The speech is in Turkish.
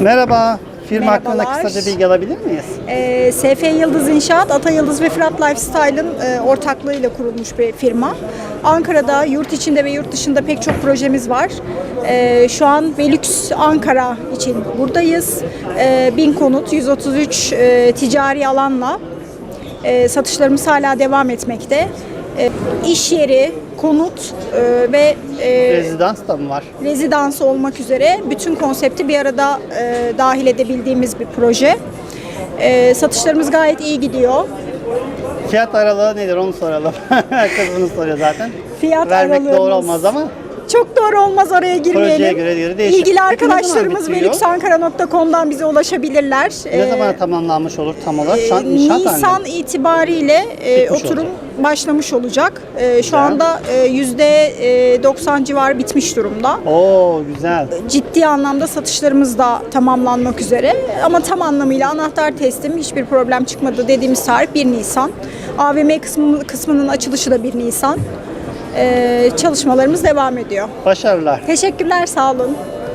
Merhaba. Firma hakkında Merhabalar. kısaca bilgi alabilir miyiz? Ee, SF Yıldız İnşaat, Ata Yıldız ve Fırat Lifestyle'ın e, ortaklığıyla kurulmuş bir firma. Ankara'da, yurt içinde ve yurt dışında pek çok projemiz var. Ee, şu an Velux Ankara için buradayız. Ee, bin konut, 133 e, ticari alanla e, satışlarımız hala devam etmekte. E, iş yeri, konut e, ve e, Rezidans da mı var? rezidans olmak üzere bütün konsepti bir arada e, dahil edebildiğimiz bir proje. E, satışlarımız gayet iyi gidiyor. Fiyat aralığı nedir onu soralım. Herkes bunu soruyor zaten. Fiyat Vermek doğru aralığımız- olmaz ama Çok doğru olmaz oraya girmeyelim. Projeye göre göre değişir. İlgili Peki arkadaşlarımız bitiyor? velüksankara.com'dan bize ulaşabilirler. ne E, zaman tamamlanmış olur tam olarak? Şu an e, halinde. Nisan itibariyle e, Bitmiş oturum olacak. başlamış olacak. E, şu Güzel. anda e, yüzde 90 civarı bitmiş durumda. Oo güzel. ciddi anlamda satışlarımız da tamamlanmak üzere. Ama tam anlamıyla anahtar teslim hiçbir problem çıkmadı dediğimiz tarih 1 Nisan. AVM kısmı, kısmının açılışı da 1 Nisan. Ee, çalışmalarımız devam ediyor. Başarılar. Teşekkürler, sağ olun.